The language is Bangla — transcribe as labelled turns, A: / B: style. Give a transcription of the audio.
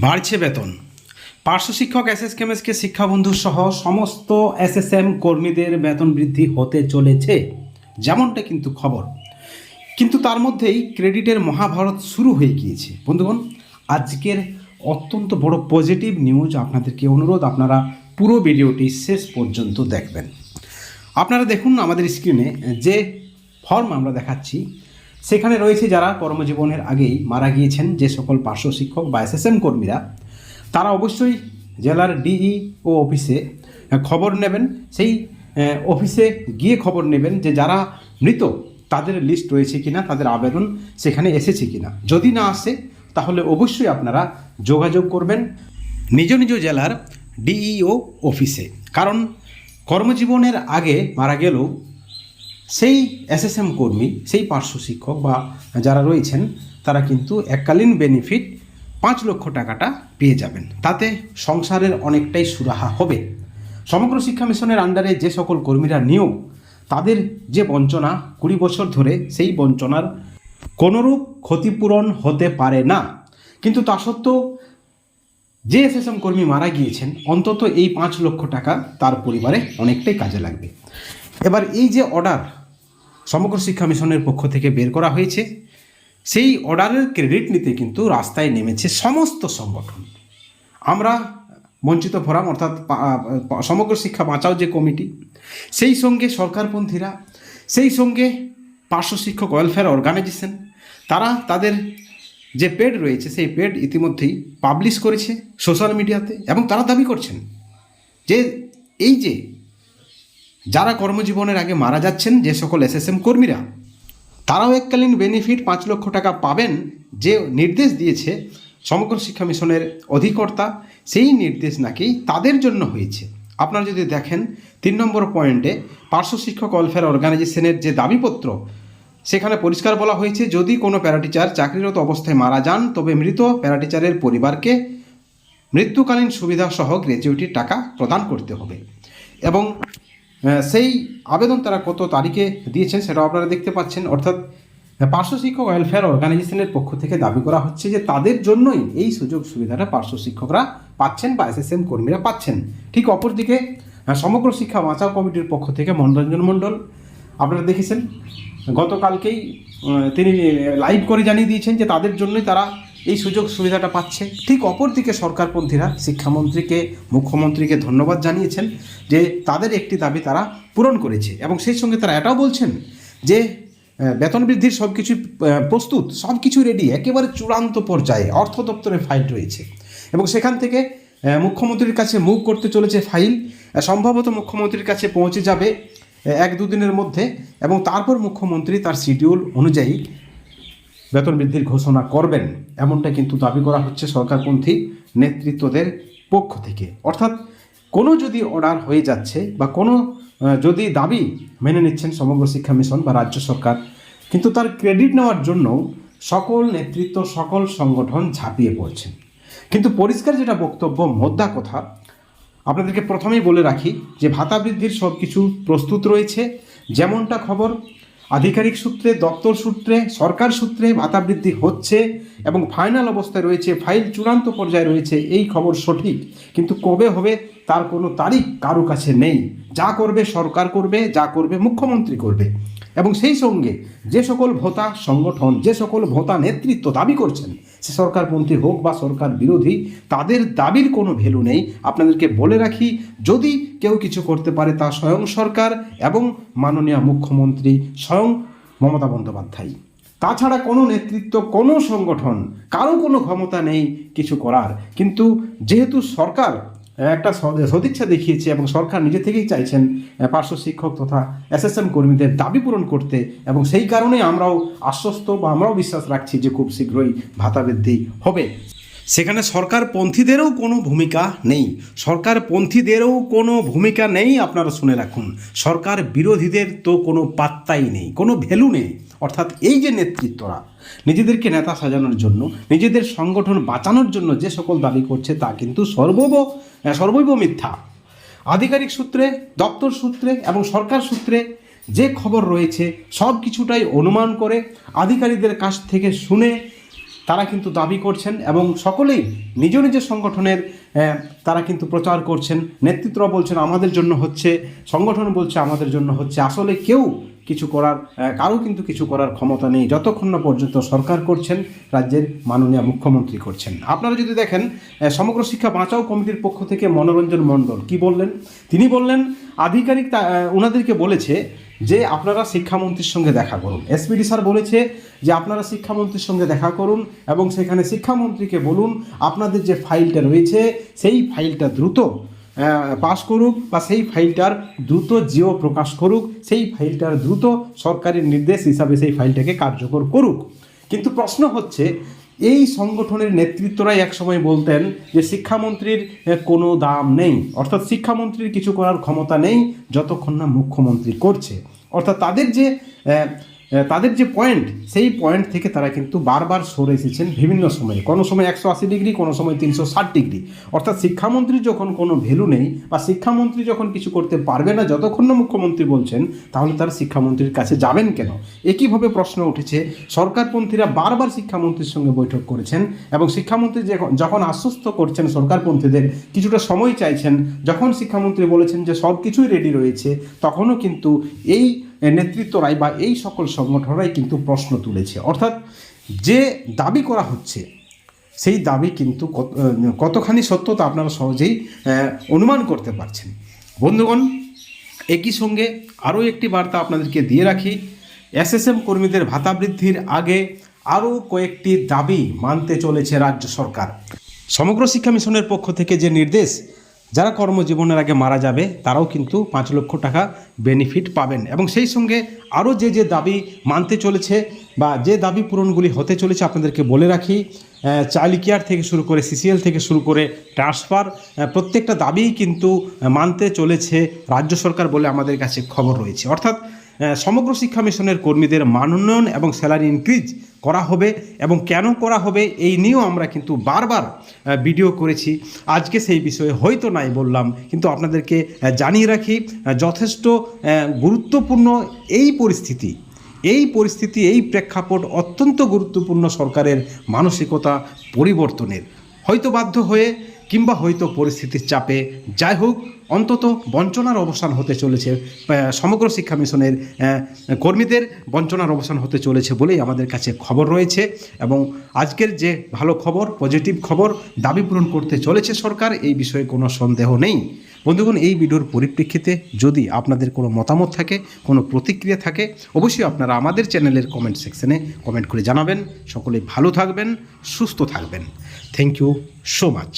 A: বাড়ছে বেতন। পার্শ্ব শিক্ষক এস এস কেমএসকে শিক্ষাবন্ধু সহ সমস্ত এসএসএম কর্মীদের বেতন বৃদ্ধি হতে চলেছে, যেমনটা কিন্তু খবর। কিন্তু তার মধ্যেই ক্রেডিটের মহাভারত শুরু হয়ে গিয়েছে। বন্ধুগণ, আজকের অত্যন্ত বড় পজিটিভ নিউজ আপনাদেরকে অনুরোধ, আপনারা পুরো ভিডিওটি শেষ পর্যন্ত দেখবেন। আপনারা দেখুন আমাদের স্ক্রিনে যে ফর্ম আমরা দেখাচ্ছি সেখানে রয়েছে যারা কর্মজীবনের আগেই মারা গিয়েছেন যে সকল পার্শ্ব শিক্ষক বা এসএসএম কর্মীরা। তারা অবশ্যই জেলার ডিই ও অফিসে খবর নেবেন। সেই অফিসে গিয়ে খবর নেবেন যে যারা মৃত, তাদের লিস্ট রয়েছে কিনা, তাদের আবেদন সেখানে এসেছে কিনা। যদি না আসে, তাহলে অবশ্যই আপনারা যোগাযোগ করবেন নিজ নিজ জেলার ডিইও অফিসে। কারণ কর্মজীবনের আগে মারা গেলেও সেই এসএসএম কর্মী, সেই পার্শ্ব শিক্ষক বা যারা রয়েছেন, তারা কিন্তু এককালীন বেনিফিট পাঁচ লক্ষ টাকাটা পেয়ে যাবেন। তাতে সংসারের অনেকটাই সুরাহা হবে। সমগ্র শিক্ষা মিশনের আন্ডারে যে সকল কর্মীরা নিয়োগ, তাদের যে বঞ্চনা কুড়ি বছর ধরে সেই বঞ্চনার কোনোরূপ ক্ষতিপূরণ হতে পারে না। কিন্তু তা সত্ত্বেও যে এসএসএম কর্মী মারা গিয়েছেন, অন্তত এই পাঁচ লক্ষ টাকা তার পরিবারে অনেকটাই কাজে লাগবে। এবার এই যে অর্ডার সমগ্র শিক্ষা মিশনের পক্ষ থেকে বের করা হয়েছে। সেই অর্ডারের ক্রেডিট নিতে কিন্তু রাস্তায় নেমেছে সমস্ত সংগঠন। আমরা বঞ্চিত ফোরাম অর্থাৎ সমগ্র শিক্ষা বাঁচাও যে কমিটি, সেই সঙ্গে সরকারপন্থীরা, সেই সঙ্গে পার্শ্ব শিক্ষক ওয়েলফেয়ার অর্গানাইজেশন তারা তাদের যে পেড রয়েছে, সেই পেড ইতিমধ্যেই পাবলিশ করেছে সোশ্যাল মিডিয়াতে এবং তারা দাবি করছেন যে এই যে যারা কর্মজীবনের আগে মারা যাচ্ছেন যে সকল এসএসএম কর্মীরা, তারাও এককালীন বেনিফিট পাঁচ লক্ষ টাকা পাবেন যে নির্দেশ দিয়েছে সমগ্র শিক্ষা মিশনের অধিকর্তা। সেই নির্দেশ নাকি তাদের জন্য হয়েছে। আপনারা যদি দেখেন, তিন নম্বর পয়েন্টে পার্শ্ব শিক্ষক ওয়েলফেয়ার অর্গানাইজেশনের যে দাবিপত্র, সেখানে পরিষ্কার বলা হয়েছে, যদি কোনো প্যারাটিচার চাকরিরত অবস্থায় মারা যান, তবে মৃত প্যারাটিচারের পরিবারকে মৃত্যুকালীন সুবিধা সহ গ্র্যাচুইটির টাকা প্রদান করতে হবে। এবং সেই আবেদন তারা কত তারিখে দিয়েছেন সেটাও আপনারা দেখতে পাচ্ছেন। অর্থাৎ পার্শ্ব শিক্ষক ওয়েলফেয়ার অর্গানাইজেশনের পক্ষ থেকে দাবি করা হচ্ছে যে তাদের জন্যই এই সুযোগ সুবিধাটা পার্শ্ব শিক্ষকরা পাচ্ছেন বা এসএসএম কর্মীরা পাচ্ছেন। ঠিক অপরদিকে সমগ্র শিক্ষা বাঁচাও কমিটির পক্ষ থেকে মনোরঞ্জন মণ্ডল আপনারা দেখেছেন, গতকালকেই তিনি লাইভ করে জানিয়ে দিয়েছেন যে তাদের জন্যই তারা এই সুযোগ সুবিধাটা পাচ্ছে। ঠিক অপরদিকে সরকারপন্থীরা, শিক্ষামন্ত্রীকে, মুখ্যমন্ত্রীকে ধন্যবাদ জানিয়েছেন যে তাদের একটি দাবি তারা পূরণ করেছে এবং সেই সঙ্গে তারা এটাও বলছেন যে বেতন বৃদ্ধির সব কিছু প্রস্তুত সব কিছু রেডি একেবারে চূড়ান্ত পর্যায়ে অর্থ দপ্তরে ফাইল রয়েছে। এবং সেখান থেকে মুখ্যমন্ত্রীর কাছে মুভ করতে চলেছে ফাইল সম্ভবত মুখ্যমন্ত্রীর কাছে পৌঁছে যাবে এক দুদিনের মধ্যে এবং তারপর মুখ্যমন্ত্রী তার শিডিউল অনুযায়ী বেতন বৃদ্ধির ঘোষণা করবেন, এমনটা কিন্তু দাবি করা হচ্ছে সরকারপন্থী নেতৃত্বদের পক্ষ থেকে। অর্থাৎ কোনো যদি অর্ডার হয়ে যাচ্ছে বা কোনো যদি দাবি মেনে নিচ্ছেন সমগ্র শিক্ষা মিশন বা রাজ্য সরকার, কিন্তু তার ক্রেডিট নেওয়ার জন্য সকল নেতৃত্ব, সকল সংগঠন ঝাঁপিয়ে পড়ছেন কিন্তু পরিষ্কার যেটা বক্তব্য, মোদ্দা কথা, আপনাদেরকে প্রথমেই বলে রাখি যে ভাতা বৃদ্ধির সব কিছু প্রস্তুত রয়েছে। যেমনটা খবর আধিকারিক সূত্রে, দপ্তর সূত্রে, সরকার সূত্রে ভাতা বৃদ্ধি হচ্ছে এবং ফাইনাল অবস্থায় রয়েছে, ফাইল চূড়ান্ত পর্যায়ে রয়েছে, এই খবর সঠিক। কিন্তু কবে হবে তার কোনো তারিখ কারও কাছে নেই। যা করবে সরকার করবে, যা করবে মুখ্যমন্ত্রী করবে। এবং সেই সঙ্গে যে সকল ভোতা সংগঠন, যে সকল ভোতা নেতৃত্ব দাবি করছেন, সে সরকারপন্থী হোক বা সরকার বিরোধী, তাদের দাবির কোনো ভ্যালু নেই। আপনাদেরকে বলে রাখি, যদি কেউ কিছু করতে পারে তা স্বয়ং সরকার এবং মাননীয় মুখ্যমন্ত্রী স্বয়ং মমতা বন্দ্যোপাধ্যায়। তাছাড়া কোনো নেতৃত্ব, কোনো সংগঠন, কারও কোনো ক্ষমতা নেই কিছু করার। কিন্তু যেহেতু সরকার একটা সদিচ্ছা দেখিয়েছে এবং সরকার নিজে থেকেই চাইছেন পার্শ্ব শিক্ষক তথা এসএসএম কর্মীদের দাবি পূরণ করতে এবং সেই কারণে আমরাও আশ্বস্ত বা আমরাও বিশ্বাস রাখছি যে খুব শীঘ্রই ভাতা বৃদ্ধি হবে। সেখানে সরকারপন্থীদেরও কোনো ভূমিকা নেই। সরকারপন্থীদেরও কোনো ভূমিকা নেই, আপনারা শুনে রাখুন। সরকার বিরোধীদের তো কোনো পাত্তাই নেই, কোনো ভ্যালু নেই। অর্থাৎ এই যে নেতৃত্বরা, নিজেদেরকে নেতা সাজানোর জন্য, নিজেদের সংগঠন বাঁচানোর জন্য যে সকল দাবি করছে তা কিন্তু সর্বব সর্বৈব মিথ্যা। আধিকারিক সূত্রে, দপ্তর সূত্রে এবং সরকার সূত্রে যে খবর রয়েছে, সব কিছুটাই অনুমান করে আধিকারিকদের কাছ থেকে শুনে তারা কিন্তু দাবি করছেন এবং সকলেই নিজ নিজ সংগঠনের তারা কিন্তু প্রচার করছেন। নেতৃত্বরা বলছেন, আমাদের জন্য হচ্ছে সংগঠন বলছে, আমাদের জন্য হচ্ছে আসলে কেউ কিছু করার কারও কিন্তু কিছু করার ক্ষমতা নেই। যতক্ষণ না পর্যন্ত সরকার করছেন, রাজ্যের মাননীয় মুখ্যমন্ত্রী করছেন। আপনারা যদি দেখেন সমগ্র শিক্ষা বাঁচাও কমিটির পক্ষ থেকে মনোরঞ্জন মণ্ডল কি বললেন? তিনি বললেন, আধিকারিক তা- ওনাদেরকে বলেছে যে আপনারা শিক্ষামন্ত্রীর সঙ্গে দেখা করুন। এসপিডি স্যার বলেছে যে আপনারা শিক্ষামন্ত্রীর সঙ্গে দেখা করুন এবং সেখানে শিক্ষামন্ত্রীকে বলুন আপনাদের যে ফাইলটা রয়েছে, সেই ফাইলটা দ্রুত পাস করুক বা সেই ফাইলটার দ্রুত জিও প্রকাশ করুক, সেই ফাইলটার দ্রুত সরকারের নির্দেশ হিসাবে সেই ফাইলটাকে কার্যকর করুক। কিন্তু প্রশ্ন হচ্ছে এই সংগঠনের নেতৃত্বরাই একসময় বলতেন যে শিক্ষামন্ত্রীর কোনো দাম নেই। অর্থাৎ শিক্ষামন্ত্রীর কিছু করার ক্ষমতা নেই, যতক্ষণ না মুখ্যমন্ত্রী করছে। অর্থাৎ তাদের যে তাদের যে পয়েন্ট সেই পয়েন্ট থেকে তারা কিন্তু বারবার সরে এসেছেন বিভিন্ন সময়ে। কোনো সময় একশো আশি ডিগ্রি, কোনো সময় তিনশো ষাট ডিগ্রি। অর্থাৎ শিক্ষামন্ত্রী যখন কোনো ভ্যালু নেই বা শিক্ষামন্ত্রী যখন কিছু করতে পারবে না, যতক্ষণ না মুখ্যমন্ত্রী বলছেন, তাহলে তারা শিক্ষামন্ত্রীর কাছে যাবেন কেন? একইভাবে প্রশ্ন উঠেছে, সরকারপন্থীরা বারবার শিক্ষামন্ত্রীর সঙ্গে বৈঠক করেছেন এবং শিক্ষামন্ত্রী যখন আশ্বস্ত করছেন সরকারপন্থীদের, কিছুটা সময় চাইছেন, যখন শিক্ষামন্ত্রী বলেছেন যে সব কিছুই রেডি রয়েছে, তখনও কিন্তু এই নেতৃত্বরাই বা এই সকল সংগঠনরাই কিন্তু প্রশ্ন তুলেছে। অর্থাৎ যে দাবি করা হচ্ছে, সেই দাবি কিন্তু কত- কতখানি সত্য তা আপনারা সহজেই অনুমান করতে পারছেন। বন্ধুগণ, একই সঙ্গে আরও একটি বার্তা আপনাদেরকে দিয়ে রাখি। এসএসএম কর্মীদের ভাতা বৃদ্ধির আগে আরও কয়েকটি দাবি মানতে চলেছে রাজ্য সরকার। সমগ্র শিক্ষা মিশনের পক্ষ থেকে যে নির্দেশ যারা কর্মজীবনের আগে মারা যাবে, তারাও কিন্তু পাঁচ লক্ষ টাকা বেনিফিট পাবেন। এবং সেই সঙ্গে আরও যে যে দাবি মানতে চলেছে বা যে দাবি পূরণগুলি হতে চলেছে আপনাদেরকে বলে রাখি চাইল্ড কেয়ার থেকে শুরু করে সিসিএল থেকে শুরু করে ট্রান্সফার প্রত্যেকটা দাবিই কিন্তু মানতে চলেছে রাজ্য সরকার বলে আমাদের কাছে খবর রয়েছে। অর্থাৎ সমগ্র শিক্ষা মিশনের কর্মীদের মান উন্নয়ন এবং স্যালারি ইনক্রিজ করা হবে এবং কেন করা হবে এই নিয়েও আমরা কিন্তু বারবার ভিডিও করেছি। আজকে সেই বিষয়ে হয়তো নাই বললাম, কিন্তু আপনাদেরকে জানিয়ে রাখি যথেষ্ট গুরুত্বপূর্ণ এই পরিস্থিতি। এই পরিস্থিতি, এই প্রেক্ষাপট অত্যন্ত গুরুত্বপূর্ণ সরকারের মানসিকতা পরিবর্তনের। হয়তো বাধ্য হয়ে কিংবা হয়তো পরিস্থিতির চাপে। যাই হোক, অন্তত বঞ্চনার অবসান হতে চলেছে। সমগ্র শিক্ষা মিশনের কর্মীদের বঞ্চনার অবসান হতে চলেছে বলেই আমাদের কাছে খবর রয়েছে এবং আজকের যে ভালো খবর, পজিটিভ খবর দাবি পূরণ করতে চলেছে সরকার, এই বিষয়ে কোনো সন্দেহ নেই। বন্ধুগণ, এই ভিডিওর পরিপ্রেক্ষিতে যদি আপনাদের কোনো মতামত থাকে, কোনো প্রতিক্রিয়া থাকে, অবশ্যই আপনারা আমাদের চ্যানেলের কমেন্ট সেকশনে কমেন্ট করে জানাবেন। সকলে ভালো থাকবেন, সুস্থ থাকবেন। Thank you so much